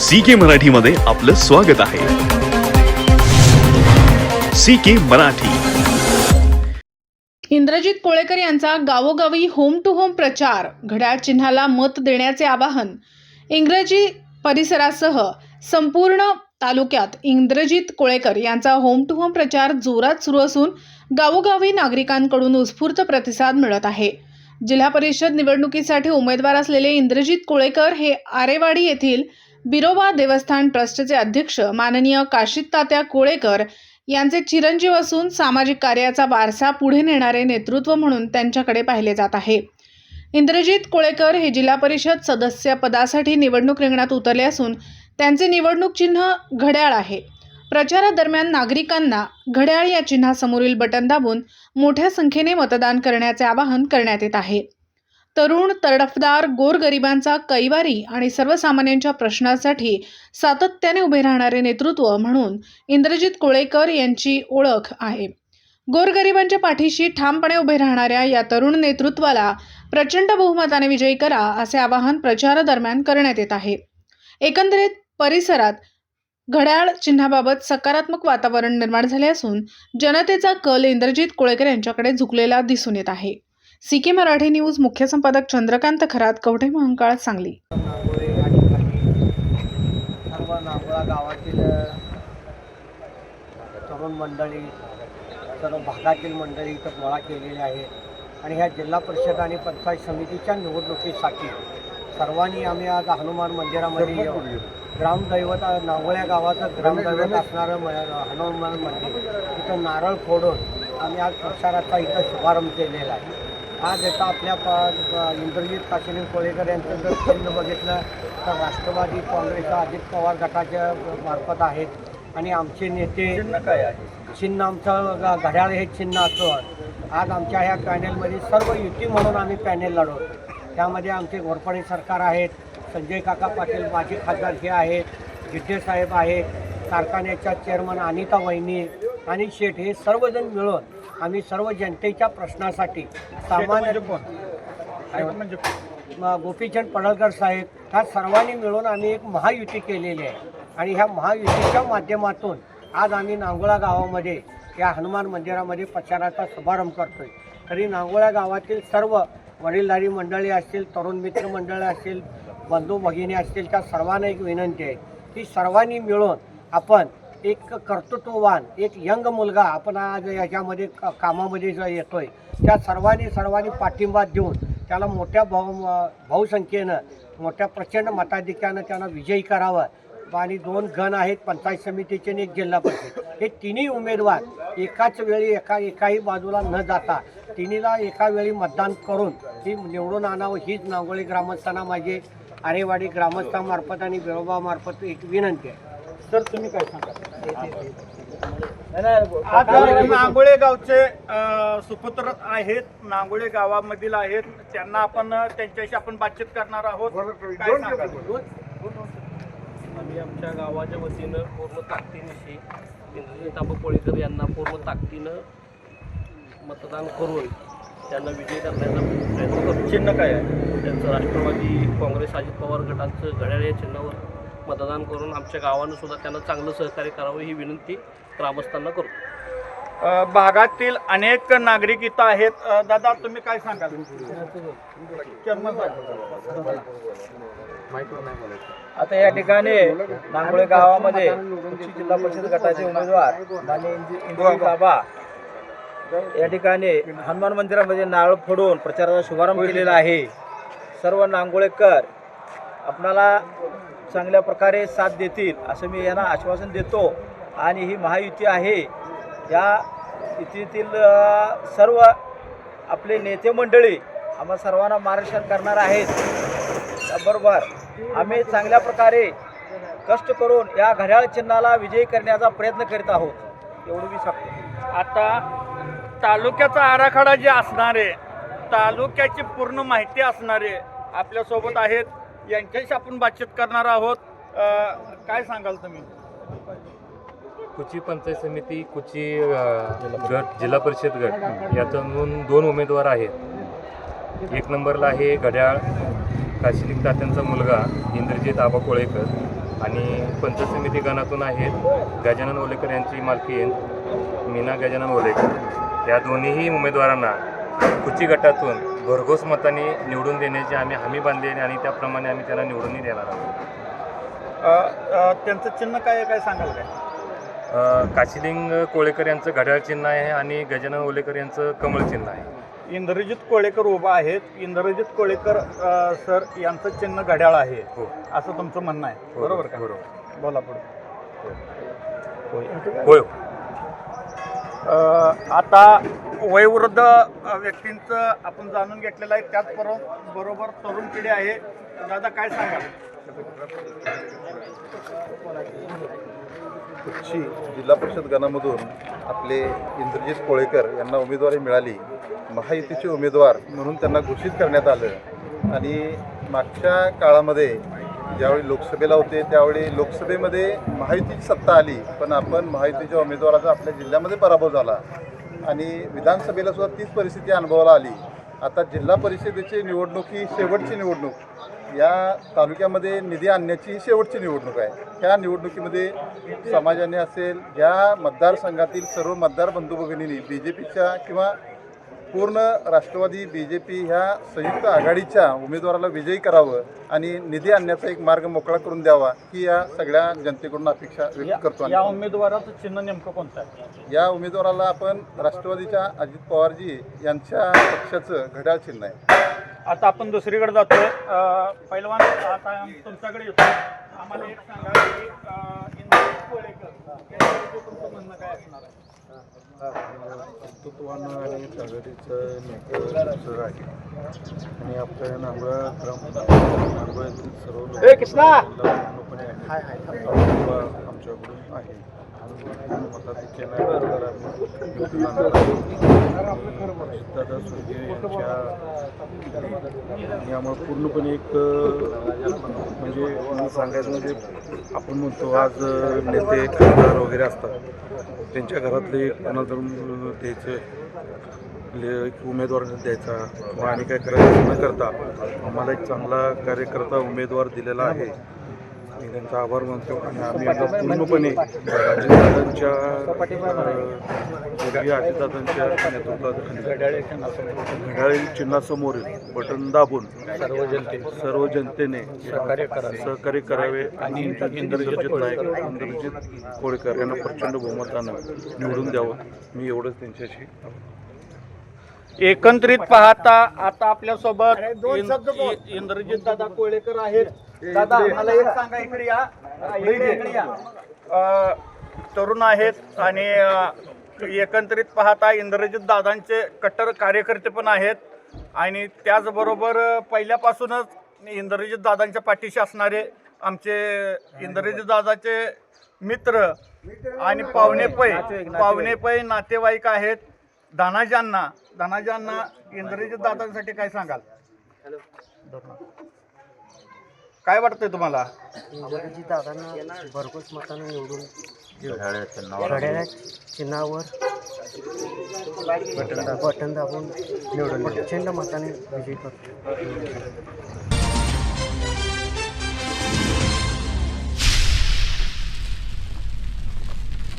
C K Marathi मध्ये आपलं स्वागत आहे. C K Marathi. Indrajit Kolekar यांचा गावोगावी होम टू होम प्रचार घड्याळ चिन्हाला मत देण्याचे आवाहन. इंग्रजी परिसरासह संपूर्ण तालुक्यात इंद्रजित कोळेकर यांचा होम टू होम प्रचार जोरात सुरू असून गावोगावी नागरिकांकडून उत्स्फूर्त प्रतिसाद मिळत आहे. जिल्हा परिषद निवडणुकीसाठी उमेदवार असलेले इंद्रजित कोळेकर हे आरेवाडी येथील बिरोबा देवस्थान ट्रस्टचे अध्यक्ष माननीय काशीत तात्या कोळेकर यांचे चिरंजीव असून सामाजिक कार्याचा वारसा पुढे नेणारे नेतृत्व म्हणून त्यांच्याकडे पाहिले जात आहे. इंद्रजित कोळेकर हे जिल्हा परिषद सदस्य पदासाठी निवडणूक रिंगणात उतरले असून त्यांचे निवडणूक चिन्ह घड्याळ आहे. प्रचारादरम्यान नागरिकांना घड्याळ या चिन्हासमोरील बटन दाबून मोठ्या संख्येने मतदान करण्याचे आवाहन करण्यात येत आहे. तरुण तडफदार गोरगरिबांचा कैवारी आणि सर्वसामान्यांच्या प्रश्नासाठी सातत्याने उभे राहणारे नेतृत्व म्हणून इंद्रजित कोळेकर यांची ओळख आहे. गोरगरिबांच्या पाठीशी ठामपणे उभे राहणाऱ्या या तरुण नेतृत्वाला प्रचंड बहुमताने विजयी करा असे आवाहन प्रचारादरम्यान करण्यात येत आहे. एकंदरीत परिसरात घड्याळ चिन्हाबाबत सकारात्मक वातावरण निर्माण झाले असून जनतेचा कल इंद्रजित कोळेकर यांच्याकडे झुकलेला दिसून येत आहे. सी के मराठी न्यूज मुख्य संपादक चंद्रकांत खरात कवठे महांकाळ सांगली. सर्व नागोळा गावातील तरुण मंडळी सर्व भागातील मंडळी इथं गोळा केलेले आहे आणि ह्या जिल्हा परिषद आणि पंचायत समितीच्या निवडणुकीसाठी सर्वांनी आम्ही आज हनुमान मंदिरामध्ये येऊन ग्रामदैवत नागोळ्या गावाचं ग्रामदैवत असणारं म- हनुमान मंदिर. इथं नारळ फोडून आम्ही आज प्रचाराचा इथं शुभारंभ केलेला आहे. आज येतं आपल्या इंद्रजित काशिनी कोळेकर यांचं जर चिन्ह बघितलं तर राष्ट्रवादी काँग्रेसच्या अजित पवार गटाच्या मार्फत आहेत. आणि आमचे नेते काय आहे? चिन्ह आमचं घड्याळ हे चिन्ह असून आज आमच्या ह्या पॅनेलमध्ये सर्व युती म्हणून आम्ही पॅनेल लढवतो. त्यामध्ये आमचे घोरपडे सरकार आहेत संजय काका पाटील माजी खासदार हे आहेत जिड्डे साहेब आहेत कारखान्याच्या चेअरमन अनिता वहिनी आणि शेठ हे सर्वजण मिळून आम्ही सर्व जनतेच्या प्रश्नासाठी सामान्य म्हणजे म- गोपीचंद पडळकर साहेब ह्या सर्वांनी मिळून आम्ही एक महायुती केलेली आहे. आणि ह्या महायुतीच्या माध्यमातून आज आम्ही नांगोळा गावामध्ये या हनुमान मंदिरामध्ये प्रचाराचा शुभारंभ करतोय. तरी नांगोळा गावातील सर्व वडीलधारी मंडळी असतील तरुण मित्र मंडळी असतील बंधू भगिनी असतील त्या सर्वांना एक विनंती आहे की सर्वांनी मिळून आपण एक कर्तृत्ववान एक यंग मुलगा आपण आज याच्यामध्ये कामामध्ये जो येतोय त्या सर्वांनी सर्वांनी पाठिंबा देऊन त्याला मोठ्या भाऊ बहुसंख्येनं मोठ्या प्रचंड मताधिक्यानं त्यांना विजयी करावं. आणि दोन गण आहेत पंचायत समितीचे आणि एक जिल्हा परिषद. हे तिन्ही उमेदवार एकाच वेळी एका एकाही बाजूला न जाता तिन्हीला एका वेळी मतदान करून ती निवडून आणावं हीच नांगोळी ग्रामस्थांना माझी आरेवाडी ग्रामस्थांमार्फत आणि बिळोबामार्फत एक विनंती आहे. सर तुम्ही काय सांगा नांगोळे गावचे सुपुत्र आहेत नांगोळे गावामधील आहेत. त्यांना आपण त्यांच्याशी आपण बातचीत करणार आहोत? आम्ही आमच्या गावाच्या वतीनं पूर्ण ताकदीनिशी इंद्रजित आबा कोळेकर यांना पूर्ण ताकदीनं मतदान करून त्यांना विजयी करण्याचा प्रयत्न करतो. चिन्ह काय आहे? त्यांचं राष्ट्रवादी काँग्रेस अजित पवार गटांचं घड्याळ या चिन्हावर मतदान करून आमच्या गावानं सुद्धा त्यांना चांगलं सहकार्य करावं ही विनंती ग्रामस्थांना करतो अ, भागातील अनेक नागरिक इथं आहेत. दादा तुम्ही काय सांगाल. आता या ठिकाणी नांगोळे गावामध्ये जिल्हा परिषद गटाचे उमेदवार बाबा या ठिकाणी हनुमान मंदिरामध्ये नारळ फोडून प्रचाराचा शुभारंभ केलेला आहे. सर्व नांगोळेकर आपणाला चांगल्या प्रकारे साथ देतील असं मी यांना आश्वासन देतो. आणि ही महायुती आहे. या युतीतील सर्व आपले नेते मंडळी आम्हा सर्वांना मार्गदर्शन करणार आहेत. त्याबरोबर आम्ही चांगल्या प्रकारे कष्ट करून या घड्याळ चिन्हाला विजयी करण्याचा प्रयत्न करीत आहोत. एवढं मी सांगतो. आता तालुक्याचा आराखडा जे असणारे तालुक्याची पूर्ण माहिती असणारे आपल्यासोबत आहेत यांच्याशी आपण बातचीत करणार आहोत. काय सांगाल तुम्ही? कुची पंचायत समिती कुची गट जिल्हा परिषद गट यातून दोन उमेदवार आहेत. एक नंबरला आहे घड्याळ काशिनिक तात्यांचा मुलगा इंद्रजित आबा कोळेकर आणि पंचसमिती गणातून आहेत गजानन ओलेकर यांची मालकीन मीना गजानन ओलेकर. या दोन्हीही उमेदवारांना कुची गटातून भरघोस मताने निवडून देण्याची आम्ही हमी बांधली आहे आणि त्याप्रमाणे आम्ही त्यांना निवडूनही देणार आहोत. त्यांचं चिन्ह काय आहे काय सांगाल काय? काशिलिंग कोळेकर यांचं घड्याळ चिन्ह आहे आणि गजानन ओलेकर यांचं कमळ चिन्ह आहे. इंद्रजित कोळेकर उभा आहेत. इंद्रजित कोळेकर सर यांचं चिन्ह घड्याळ आहे. हो. असं तुमचं म्हणणं आहे. बरोबर का? बरोबर. बोला पुढे. होय. आता वयोवृद्ध व्यक्तींचं आपण जाणून घेतलेलं आहे. त्याच बरोबर तरुण पिढी आहे. दादा काय सांगा उच्ची जिल्हा परिषद गणामधून आपले इंद्रजित कोळेकर यांना उमेदवारी मिळाली. महायुतीचे उमेदवार म्हणून त्यांना घोषित करण्यात आलं. आणि मागच्या काळामध्ये ज्यावेळी लोकसभेला होते त्यावेळी लोकसभेमध्ये महायुतीची सत्ता आली. पण आपण महायुतीच्या उमेदवाराचा आपल्या जिल्ह्यामध्ये पराभव झाला. आणि विधानसभेला सुद्धा तीच परिस्थिती अनुभवाला आली. आता जिल्हा परिषदेची निवडणूक ही शेवटची निवडणूक. या तालुक्यामध्ये निधी आणण्याची ही शेवटची निवडणूक आहे. ह्या निवडणुकीमध्ये समाजाने असेल या मतदारसंघातील सर्व मतदार बंधू भगिनींनी बी जे पीच्या किंवा पूर्ण राष्ट्रवादी बी जे पी ह्या संयुक्त आघाडीच्या उमेदवाराला विजयी करावं आणि निधी आणण्याचा एक मार्ग मोकळा करून द्यावा ही या सगळ्या जनतेकडून अपेक्षा व्यक्त करतो या उमेदवाराचं चिन्ह नेमकं कोणतं आहे? या उमेदवाराला आपण राष्ट्रवादीच्या अजित पवारजी यांच्या पक्षाचं घड्याळ चिन्ह आहे. आता आपण दुसरीकडे जातोय. अ, पहिलवान आता तुमच्याकडे येतो. आम्हाला एक सांगा की तुमचं म्हणणं काय असणार आहे? कर्तृत्वानं आणि प्रगतीचं नेतं सर आहे. आणि आपल्या नांगोळा ग्राम नांगोळ्यातील सर्व लोक आमच्याकडून आहे आणि मताधिक्यानंतर सुर्गे यांच्या पूर्णपणे एक म्हणजे सांगायचं म्हणजे आपण म्हणतो आज नेते खासदार वगैरे असतात. त्यांच्या घरातले कोणाला तर द्यायचं ले- एक उमेदवार द्यायचा किंवा आणि काय करायचं न करता आम्हाला एक चांगला कार्यकर्ता उमेदवार दिलेला आहे. मी त्यांचा आभार मानतो आणि आम्ही आता पूर्णपणे अजितदादांच्या स्वर्गीय अजितदादांच्या नेतृत्वाखाली घड्याळी चिन्हासमोरील बटन दाबून सर्व जनते सर्व जनतेने सहकार्य करावे. सहकार्य करावे आणि इंद्रजित नाईक इंद्रजित कोळेकर यांना प्रचंड बहुमतानं निवडून द्यावं. मी एवढंच त्यांच्याशी एकंदरीत पाहता आता आपल्यासोबत इंद्रजित दादा कोळेकर आहेत. दादा मला एक सांगा इकडे या. इकडे इकडे. या. अ, तरुण आहेत आणि अ, एकंदरीत पाहता इंद्रजित दादांचे कट्टर कार्यकर्ते पण आहेत. आणि त्याचबरोबर अ, पहिल्यापासूनच इंद्रजित दादांच्या पाठीशी असणारे आमचे इंद्रजित दादाचे मित्र आणि पाहुणेपै पाहुणेपै नातेवाईक आहेत. धनाजांना धनाजांना इंद्रजित दादांसाठी काय सांगाल? काय वाटतंय तुम्हाला? इंद्रजित दादांना भरघोस मतानं निवडून घड्याळ्या चिन्हावर बटन दाबून. निवडून प्रचंड मताने विजयी करतो.